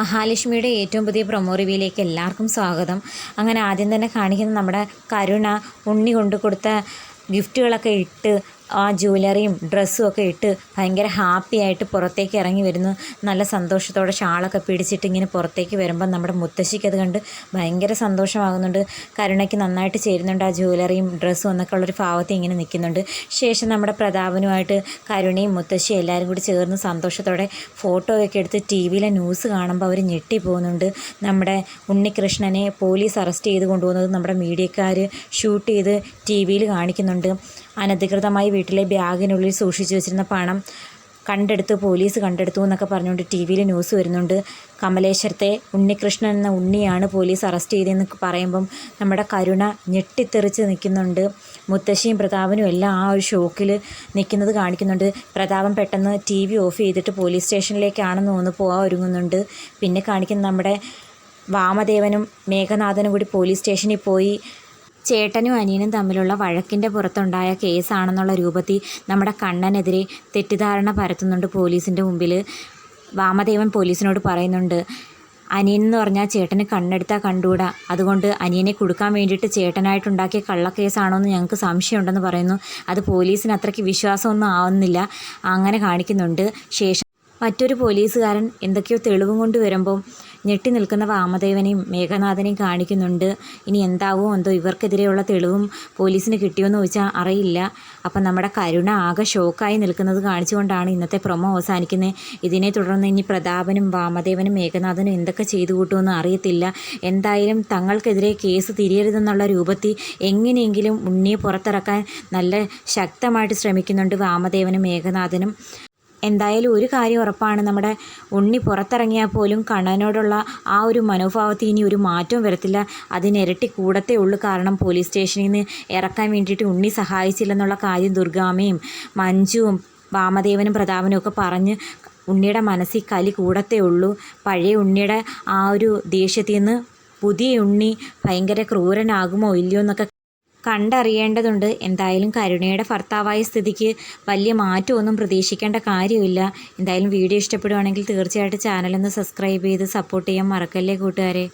മഹാലക്ഷ്മിയുടെ ഏറ്റവും പുതിയ പ്രൊമോ റിവ്യൂയിലേക്ക് എല്ലാവർക്കും സ്വാഗതം. അങ്ങനെ ആദ്യം തന്നെ കാണിക്കുന്ന നമ്മുടെ കരുണ ഉണ്ണി കൊണ്ടു കൊടുത്ത ഗിഫ്റ്റുകളൊക്കെ ഇട്ട് ആ ജ്വല്ലറിയും ഡ്രസ്സും ഒക്കെ ഇട്ട് ഭയങ്കര ഹാപ്പി ആയിട്ട് പുറത്തേക്ക് ഇറങ്ങി വരുന്നു. നല്ല സന്തോഷത്തോടെ ഷാളൊക്കെ പിടിച്ചിട്ട് ഇങ്ങനെ പുറത്തേക്ക് വരുമ്പോൾ നമ്മുടെ മുത്തശ്ശിക്ക് അത് കണ്ട് ഭയങ്കര സന്തോഷമാകുന്നുണ്ട്. കരുണയ്ക്ക് നന്നായിട്ട് ചേരുന്നുണ്ട് ആ ജ്വല്ലറിയും ഡ്രസ്സും എന്നൊക്കെ ഉള്ളൊരു ഭാവത്തിൽ ഇങ്ങനെ നിൽക്കുന്നുണ്ട്. ശേഷം നമ്മുടെ പ്രതാപനുമായിട്ട് കരുണയും മുത്തശ്ശിയും എല്ലാവരും കൂടി ചേർന്ന് സന്തോഷത്തോടെ ഫോട്ടോ ഒക്കെ എടുത്ത് ടി വിയിലെ ന്യൂസ് കാണുമ്പോൾ അവർ ഞെട്ടിപ്പോകുന്നുണ്ട് നമ്മുടെ ഉണ്ണികൃഷ്ണനെ പോലീസ് അറസ്റ്റ് ചെയ്ത് കൊണ്ടുപോകുന്നത് നമ്മുടെ മീഡിയക്കാർ ഷൂട്ട് ചെയ്ത് ടി വിയിൽ കാണിക്കുന്നുണ്ട്. അനധികൃതമായി വീട്ടിലെ ബാഗിനുള്ളിൽ സൂക്ഷിച്ചു വെച്ചിരുന്ന പണം കണ്ടെടുത്ത് പോലീസ് കണ്ടെടുത്തു എന്നൊക്കെ പറഞ്ഞുകൊണ്ട് ടി വിയിൽ ന്യൂസ് വരുന്നുണ്ട്. കമലേശ്വരത്തെ ഉണ്ണികൃഷ്ണൻ എന്ന ഉണ്ണിയാണ് പോലീസ് അറസ്റ്റ് ചെയ്തതെന്ന് പറയുമ്പം നമ്മുടെ കരുണ ഞെട്ടിത്തെറിച്ച് നിൽക്കുന്നുണ്ട്. മുത്തശ്ശിയും പ്രതാപനും എല്ലാം ആ ഒരു ഷോക്കിൽ നിൽക്കുന്നത് കാണിക്കുന്നുണ്ട്. പ്രതാപൻ പെട്ടെന്ന് ടി വി ഓഫ് ചെയ്തിട്ട് പോലീസ് സ്റ്റേഷനിലേക്കാണെന്ന് തോന്നുന്നു പോകാൻ ഒരുങ്ങുന്നുണ്ട്. പിന്നെ കാണിക്കുന്ന നമ്മുടെ വാമദേവനും മേഘനാഥനും കൂടി പോലീസ് സ്റ്റേഷനിൽ പോയി ചേട്ടനും അനിയനും തമ്മിലുള്ള വഴക്കിന്റെ പുറത്തുണ്ടായ കേസാണെന്നുള്ള രൂപത്തിൽ നമ്മുടെ കണ്ണനെതിരെ തെറ്റിദ്ധാരണ പരത്തുന്നുണ്ട് പോലീസിന്റെ മുമ്പിൽ. വാമദേവൻ പോലീസിനോട് പറയുന്നുണ്ട് അനിയൻ എന്ന് പറഞ്ഞാൽ ചേട്ടന് കണ്ണെടുത്താൽ കണ്ടുകൂടാ. അതുകൊണ്ട് അനിയനെ കൊടുക്കാൻ വേണ്ടിയിട്ട് ചേട്ടനായിട്ടുണ്ടാക്കിയ കള്ളക്കേസാണോ എന്ന് ഞങ്ങൾക്ക് സംശയമുണ്ടെന്ന് പറയുന്നു. അത് പോലീസിന് അത്രയ്ക്ക് വിശ്വാസമൊന്നും ആവുന്നില്ല. അങ്ങനെ കാണിക്കുന്നുണ്ട്. ശേഷം മറ്റൊരു പോലീസുകാരൻ എന്തൊക്കെയോ തെളിവും കൊണ്ട് വരുമ്പം ഞെട്ടി നിൽക്കുന്ന വാമദേവനെയും മേഘനാഥനെയും കാണിക്കുന്നുണ്ട്. ഇനി എന്താവോ എന്തോ ഇവർക്കെതിരെയുള്ള തെളിവും പോലീസിന് കിട്ടിയോയെന്ന് ചോദിച്ചാൽ അറിയില്ല. അപ്പം നമ്മുടെ കരുണ ആകെ ഷോക്കായി നിൽക്കുന്നത് കാണിച്ചുകൊണ്ടാണ് ഇന്നത്തെ പ്രൊമോ അവസാനിക്കുന്നത് ഇതിനെ തുടർന്ന് ഇനി പ്രതാപനും വാമദേവനും മേഘനാഥനും എന്തൊക്കെ ചെയ്തു കൂട്ടുമെന്ന് അറിയത്തില്ല. എന്തായാലും തങ്ങൾക്കെതിരെ കേസ് തിരിയരുതെന്നുള്ള രൂപത്തിൽ എങ്ങനെയെങ്കിലും ഉണ്ണിയെ പുറത്തിറക്കാൻ നല്ല ശക്തമായിട്ട് ശ്രമിക്കുന്നുണ്ട് വാമദേവനും മേഘനാഥനും. എന്തായാലും ഒരു കാര്യം ഉറപ്പാണ്. നമ്മുടെ ഉണ്ണി പുറത്തിറങ്ങിയാൽ പോലും കണ്ണനോടുള്ള ആ ഒരു മനോഭാവത്തിൽ ഇനി ഒരു മാറ്റവും വരത്തില്ല. അതിനിരട്ടി കൂടത്തേ ഉള്ളൂ. കാരണം പോലീസ് സ്റ്റേഷനിൽ നിന്ന് ഇറക്കാൻ വേണ്ടിയിട്ട് ഉണ്ണി സഹായിച്ചില്ലെന്നുള്ള കാര്യം ദുർഗാമയും മഞ്ജുവും വാമദേവനും പ്രതാപനും ഒക്കെ പറഞ്ഞ് ഉണ്ണിയുടെ മനസ്സിൽ കലി കൂടത്തേ ഉള്ളൂ. പഴയ ഉണ്ണിയുടെ ആ ഒരു ദേഷ്യത്തിൽ നിന്ന് പുതിയ ഉണ്ണി ഭയങ്കര ക്രൂരനാകുമോ ഇല്ലയോ എന്നൊക്കെ കണ്ടറിയേണ്ടതുണ്ട്. എന്തായാലും കരുണയുടെ ഭർത്താവായ സ്ഥിതിക്ക് വലിയ മാറ്റമൊന്നും പ്രതീക്ഷിക്കേണ്ട കാര്യമില്ല. എന്തായാലും വീഡിയോ ഇഷ്ടപ്പെടുവാണെങ്കിൽ തീർച്ചയായിട്ടും ചാനലൊന്ന് സബ്സ്ക്രൈബ് ചെയ്ത് സപ്പോർട്ട് ചെയ്യാൻ മറക്കല്ലേ കൂട്ടുകാരെ.